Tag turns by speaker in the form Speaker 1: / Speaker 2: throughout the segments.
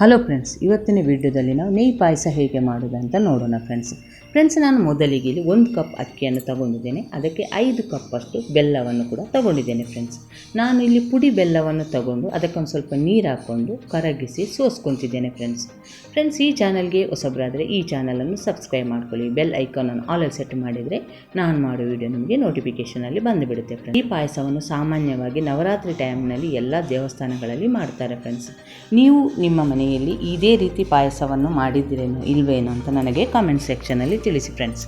Speaker 1: Hello friends ಇವತ್ತಿನ ವಿಡಿಯೋದಲ್ಲಿ ನಾವು ನೆಯ್ ಪಾಯಸ ಹೇಗೆ ಮಾಡೋದು ಅಂತ ನೋಡೋಣ ಫ್ರೆಂಡ್ಸ್ ಫ್ರೆಂಡ್ಸ್ ನಾನು ಮೊದಲಿಗೆ ಇಲ್ಲಿ ಒಂದು ಕಪ್ ಅಕ್ಕಿಯನ್ನು ತಗೊಂಡಿದ್ದೇನೆ. ಅದಕ್ಕೆ ಐದು ಕಪ್ಪಷ್ಟು ಬೆಲ್ಲವನ್ನು ಕೂಡ ತಗೊಂಡಿದ್ದೇನೆ ಫ್ರೆಂಡ್ಸ್ ನಾನು ಇಲ್ಲಿ ಪುಡಿ ಬೆಲ್ಲವನ್ನು ತಗೊಂಡು ಅದಕ್ಕೊಂದು ಸ್ವಲ್ಪ ನೀರು ಹಾಕ್ಕೊಂಡು ಕರಗಿಸಿ ಸೋಸ್ಕೊತಿದ್ದೇನೆ ಫ್ರೆಂಡ್ಸ್ ಫ್ರೆಂಡ್ಸ್ ಈ ಚಾನಲ್ಗೆ ಹೊಸಬರಾದರೆ ಈ ಚಾನಲನ್ನು ಸಬ್ಸ್ಕ್ರೈಬ್ ಮಾಡ್ಕೊಳ್ಳಿ. ಬೆಲ್ ಐಕಾನನ್ನು ಆಲಲ್ಲಿ ಸೆಟ್ ಮಾಡಿದರೆ ನಾನು ಮಾಡೋ ವಿಡಿಯೋ ನಿಮಗೆ ನೋಟಿಫಿಕೇಷನಲ್ಲಿ ಬಂದುಬಿಡುತ್ತೆ ಫ್ರೆಂಡ್ಸ್ ಈ ಪಾಯಸವನ್ನು ಸಾಮಾನ್ಯವಾಗಿ ನವರಾತ್ರಿ ಟೈಮ್ನಲ್ಲಿ ಎಲ್ಲ ದೇವಸ್ಥಾನಗಳಲ್ಲಿ ಮಾಡ್ತಾರೆ ಫ್ರೆಂಡ್ಸ್ ನೀವು ನಿಮ್ಮ ಮನೆಯಲ್ಲಿ ಇದೇ ರೀತಿ ಪಾಯಸವನ್ನು ಮಾಡಿದ್ದೀರೇನೋ ಇಲ್ವೇನೋ ಅಂತ ನನಗೆ ಕಾಮೆಂಟ್ ಸೆಕ್ಷನಲ್ಲಿ ತಿಳಿಸಿ ಫ್ರೆಂಡ್ಸ್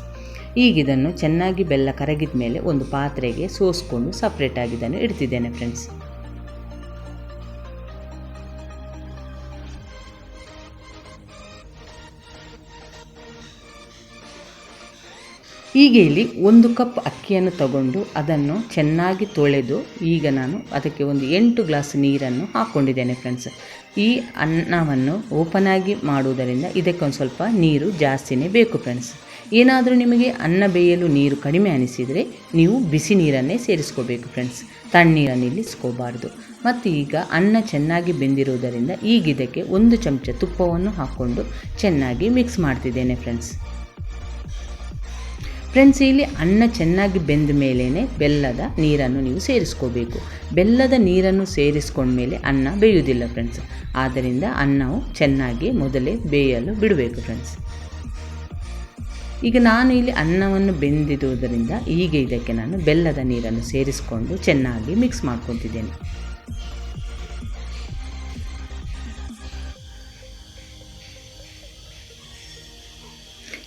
Speaker 1: ಈಗಿದನ್ನು ಚೆನ್ನಾಗಿ ಬೆಲ್ಲ ಕರಗಿದ ಮೇಲೆ ಒಂದು ಪಾತ್ರೆಗೆ ಸೋಸ್ಕೊಂಡು ಸಪ್ರೇಟಾಗಿ ಇದನ್ನು ಇಡ್ತಿದ್ದೇನೆ ಫ್ರೆಂಡ್ಸ್ ಈಗ ಇಲ್ಲಿ ಒಂದು ಕಪ್ ಅಕ್ಕಿಯನ್ನು ತಗೊಂಡು ಅದನ್ನು ಚೆನ್ನಾಗಿ ತೊಳೆದು ಈಗ ನಾನು ಅದಕ್ಕೆ ಒಂದು ಎಂಟು ಗ್ಲಾಸ್ ನೀರನ್ನು ಹಾಕ್ಕೊಂಡಿದ್ದೇನೆ ಫ್ರೆಂಡ್ಸ್ ಈ ಅನ್ನವನ್ನು ಓಪನ್ ಆಗಿ ಮಾಡುವುದರಿಂದ ಇದಕ್ಕೊಂದು ಸ್ವಲ್ಪ ನೀರು ಜಾಸ್ತಿನೇ ಬೇಕು ಫ್ರೆಂಡ್ಸ್ ಏನಾದರೂ ನಿಮಗೆ ಅನ್ನ ಬೇಯಲು ನೀರು ಕಡಿಮೆ ಅನಿಸಿದರೆ ನೀವು ಬಿಸಿ ನೀರನ್ನೇ ಸೇರಿಸ್ಕೋಬೇಕು ಫ್ರೆಂಡ್ಸ್ ತಣ್ಣೀರನ್ನು ಇಲ್ಲಿಸ್ಕೋಬಾರ್ದು ಮತ್ತು ಈಗ ಅನ್ನ ಚೆನ್ನಾಗಿ ಬೆಂದಿರುವುದರಿಂದ ಈಗ ಇದಕ್ಕೆ ಒಂದು ಚಮಚ ತುಪ್ಪವನ್ನು ಹಾಕ್ಕೊಂಡು ಚೆನ್ನಾಗಿ ಮಿಕ್ಸ್ ಮಾಡ್ತಿದ್ದೇನೆ ಫ್ರೆಂಡ್ಸ್ ಫ್ರೆಂಡ್ಸ್ ಇಲ್ಲಿ ಅನ್ನ ಚೆನ್ನಾಗಿ ಬೆಂದ ಮೇಲೇ ಬೆಲ್ಲದ ನೀರನ್ನು ನೀವು ಸೇರಿಸ್ಕೋಬೇಕು. ಬೆಲ್ಲದ ನೀರನ್ನು ಸೇರಿಸ್ಕೊಂಡ್ಮೇಲೆ ಅನ್ನ ಬೇಯುವುದಿಲ್ಲ ಫ್ರೆಂಡ್ಸ್. ಆದ್ದರಿಂದ ಅನ್ನವು ಚೆನ್ನಾಗಿ ಮೊದಲೇ ಬೇಯಲು ಬಿಡಬೇಕು ಫ್ರೆಂಡ್ಸ್. ಈಗ ನಾನು ಇಲ್ಲಿ ಅನ್ನವನ್ನು ಬೆಂದಿರುವುದರಿಂದ ಈಗ ಇದಕ್ಕೆ ನಾನು ಬೆಲ್ಲದ ನೀರನ್ನು ಸೇರಿಸಿಕೊಂಡು ಚೆನ್ನಾಗಿ ಮಿಕ್ಸ್ ಮಾಡ್ಕೊತಿದ್ದೇನೆ.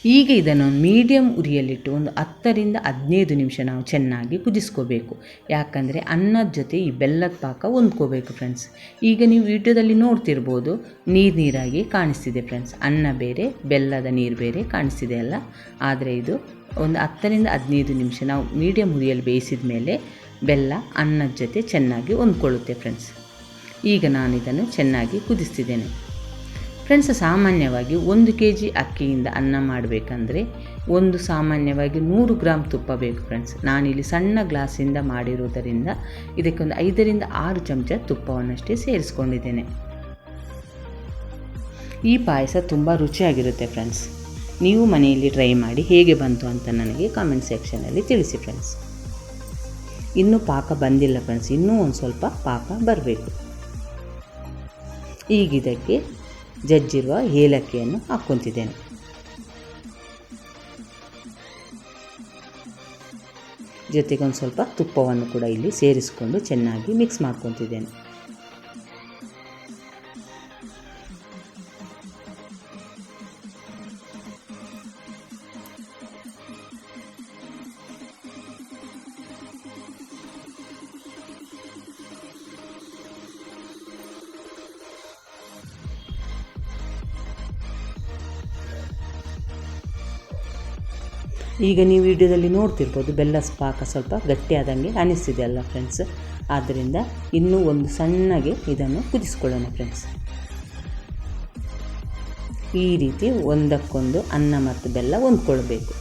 Speaker 1: ಈಗ ಇದನ್ನು ಮೀಡಿಯಂ ಉರಿಯಲ್ಲಿಟ್ಟು ಒಂದು ಹತ್ತರಿಂದ ಹದಿನೈದು ನಿಮಿಷ ನಾವು ಚೆನ್ನಾಗಿ ಕುದಿಸ್ಕೋಬೇಕು. ಯಾಕಂದರೆ ಅನ್ನದ ಜೊತೆ ಈ ಬೆಲ್ಲದ ಪಾಕ ಹೊಂದ್ಕೋಬೇಕು ಫ್ರೆಂಡ್ಸ್ ಈಗ ನೀವು ವಿಡಿಯೋದಲ್ಲಿ ನೋಡ್ತಿರ್ಬೋದು, ನೀರು ನೀರಾಗಿ ಕಾಣಿಸ್ತಿದೆ ಫ್ರೆಂಡ್ಸ್ ಅನ್ನ ಬೇರೆ, ಬೆಲ್ಲದ ನೀರು ಬೇರೆ ಕಾಣಿಸ್ತಿದೆ ಅಲ್ಲ? ಆದರೆ ಇದು ಒಂದು ಹತ್ತರಿಂದ ಹದಿನೈದು ನಿಮಿಷ ನಾವು ಮೀಡಿಯಂ ಉರಿಯಲ್ಲಿ ಬೇಯಿಸಿದ ಮೇಲೆ ಬೆಲ್ಲ ಅನ್ನದ ಜೊತೆ ಚೆನ್ನಾಗಿ ಹೊಂದ್ಕೊಳ್ಳುತ್ತೆ ಫ್ರೆಂಡ್ಸ್ ಈಗ ನಾನು ಇದನ್ನು ಚೆನ್ನಾಗಿ ಕುದಿಸ್ತಿದ್ದೇನೆ. ಫ್ರೆಂಡ್ಸ್ ಸಾಮಾನ್ಯವಾಗಿ ಒಂದು ಕೆ ಜಿ ಅಕ್ಕಿಯಿಂದ ಅನ್ನ ಮಾಡಬೇಕಂದ್ರೆ ಒಂದು ಸಾಮಾನ್ಯವಾಗಿ ನೂರು ಗ್ರಾಮ್ ತುಪ್ಪ ಬೇಕು ಫ್ರೆಂಡ್ಸ್ ನಾನಿಲ್ಲಿ ಸಣ್ಣ ಗ್ಲಾಸಿಂದ ಮಾಡಿರುವುದರಿಂದ ಇದಕ್ಕೊಂದು ಐದರಿಂದ ಆರು ಚಮಚ ತುಪ್ಪವನ್ನಷ್ಟೇ ಸೇರಿಸ್ಕೊಂಡಿದ್ದೇನೆ. ಈ ಪಾಯಸ ತುಂಬ ರುಚಿಯಾಗಿರುತ್ತೆ ಫ್ರೆಂಡ್ಸ್ ನೀವು ಮನೆಯಲ್ಲಿ ಟ್ರೈ ಮಾಡಿ ಹೇಗೆ ಬಂತು ಅಂತ ನನಗೆ ಕಾಮೆಂಟ್ ಸೆಕ್ಷನಲ್ಲಿ ತಿಳಿಸಿ ಫ್ರೆಂಡ್ಸ್ ಇನ್ನೂ ಪಾಕ ಬಂದಿಲ್ಲ ಫ್ರೆಂಡ್ಸ್ ಇನ್ನೂ ಒಂದು ಸ್ವಲ್ಪ ಪಾಕ ಬರಬೇಕು. ಈಗ ಇದಕ್ಕೆ ಜಜ್ಜಿರುವ ಏಲಕ್ಕಿಯನ್ನು ಹಾಕ್ಕೊತಿದ್ದೇನೆ ಜೊತೆಗೆ ಒಂದು ಸ್ವಲ್ಪ ತುಪ್ಪವನ್ನು ಕೂಡ ಇಲ್ಲಿ ಸೇರಿಸಿಕೊಂಡು ಚೆನ್ನಾಗಿ ಮಿಕ್ಸ್ ಮಾಡ್ಕೊತಿದ್ದೇನೆ. ಈಗ ನೀವು ವಿಡಿಯೋದಲ್ಲಿ ನೋಡ್ತಿರ್ಬೋದು, ಬೆಲ್ಲ ಪಾಕ ಸ್ವಲ್ಪ ಗಟ್ಟಿಯಾದಂಗೆ ಅನಿಸ್ತಿದೆ ಅಲ್ಲ ಫ್ರೆಂಡ್ಸ್ ಆದ್ದರಿಂದ ಇನ್ನೂ ಒಂದು ಸಣ್ಣಗೆ ಇದನ್ನು ಕುದಿಸ್ಕೊಳ್ಳೋಣ ಫ್ರೆಂಡ್ಸ್ ಈ ರೀತಿ ಒಂದಕ್ಕೊಂದು ಅನ್ನ ಮತ್ತು ಬೆಲ್ಲ ಹೊಂದ್ಕೊಳ್ಬೇಕು.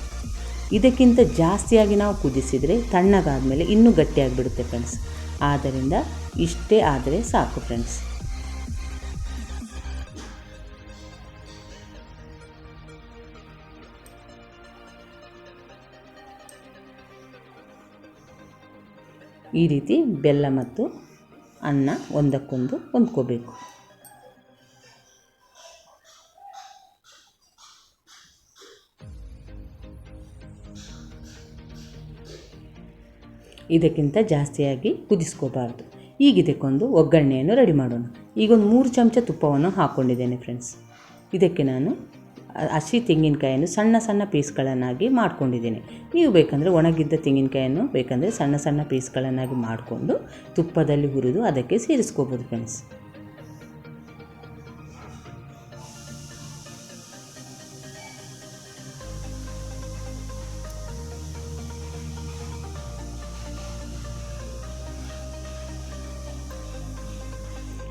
Speaker 1: ಇದಕ್ಕಿಂತ ಜಾಸ್ತಿಯಾಗಿ ನಾವು ಕುದಿಸಿದರೆ ತಣ್ಣಗಾದಮೇಲೆ ಇನ್ನೂ ಗಟ್ಟಿಯಾಗಿಬಿಡುತ್ತೆ ಫ್ರೆಂಡ್ಸ್ ಆದ್ದರಿಂದ ಇಷ್ಟೇ ಆದರೆ ಸಾಕು ಫ್ರೆಂಡ್ಸ್ ಈ ರೀತಿ ಬೆಲ್ಲ ಮತ್ತು ಅನ್ನ ಒಂದಕ್ಕೊಂದು ಹೊಂದ್ಕೋಬೇಕು. ಇದಕ್ಕಿಂತ ಜಾಸ್ತಿಯಾಗಿ ಕುದಿಸ್ಕೋಬಾರ್ದು. ಈಗ ಇದಕ್ಕೊಂದು ಒಗ್ಗರಣೆಯನ್ನು ರೆಡಿ ಮಾಡೋಣ. ಈಗ ಒಂದು ಮೂರು ಚಮಚ ತುಪ್ಪವನ್ನು ಹಾಕ್ಕೊಂಡಿದ್ದೇನೆ ಫ್ರೆಂಡ್ಸ್ ಇದಕ್ಕೆ ನಾನು ಹಸಿ ತೆಂಗಿನಕಾಯನ್ನು ಸಣ್ಣ ಸಣ್ಣ ಪೀಸ್ಗಳನ್ನಾಗಿ ಮಾಡ್ಕೊಂಡಿದ್ದೀನಿ. ನೀವು ಬೇಕಂದರೆ ಒಣಗಿದ್ದ ತೆಂಗಿನಕಾಯನ್ನು ಬೇಕಂದರೆ ಸಣ್ಣ ಸಣ್ಣ ಪೀಸ್ಗಳನ್ನಾಗಿ ಮಾಡಿಕೊಂಡು ತುಪ್ಪದಲ್ಲಿ ಹುರಿದು ಅದಕ್ಕೆ ಸೇರಿಸ್ಕೋಬೋದು ಫ್ರೆಂಡ್ಸ್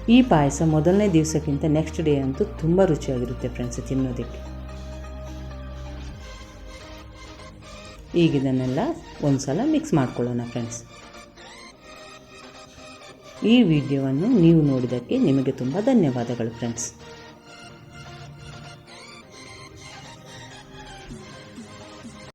Speaker 1: ಈ ಪಾಯಸ ಮೊದಲನೇ ದಿವಸಕ್ಕಿಂತ ನೆಕ್ಸ್ಟ್ ಡೇ ಅಂತೂ ತುಂಬ ರುಚಿಯಾಗಿರುತ್ತೆ ಫ್ರೆಂಡ್ಸ್ ತಿನ್ನೋದಕ್ಕೆ. ಈಗ ಇದನ್ನೆಲ್ಲ ಒಂದು ಸಲ ಮಿಕ್ಸ್ ಮಾಡ್ಕೊಳ್ಳೋಣ ಫ್ರೆಂಡ್ಸ್ ಈ ವಿಡಿಯೋವನ್ನು ನೀವು ನೋಡಿದ್ದಕ್ಕೆ ನಿಮಗೆ ತುಂಬ ಧನ್ಯವಾದಗಳು ಫ್ರೆಂಡ್ಸ್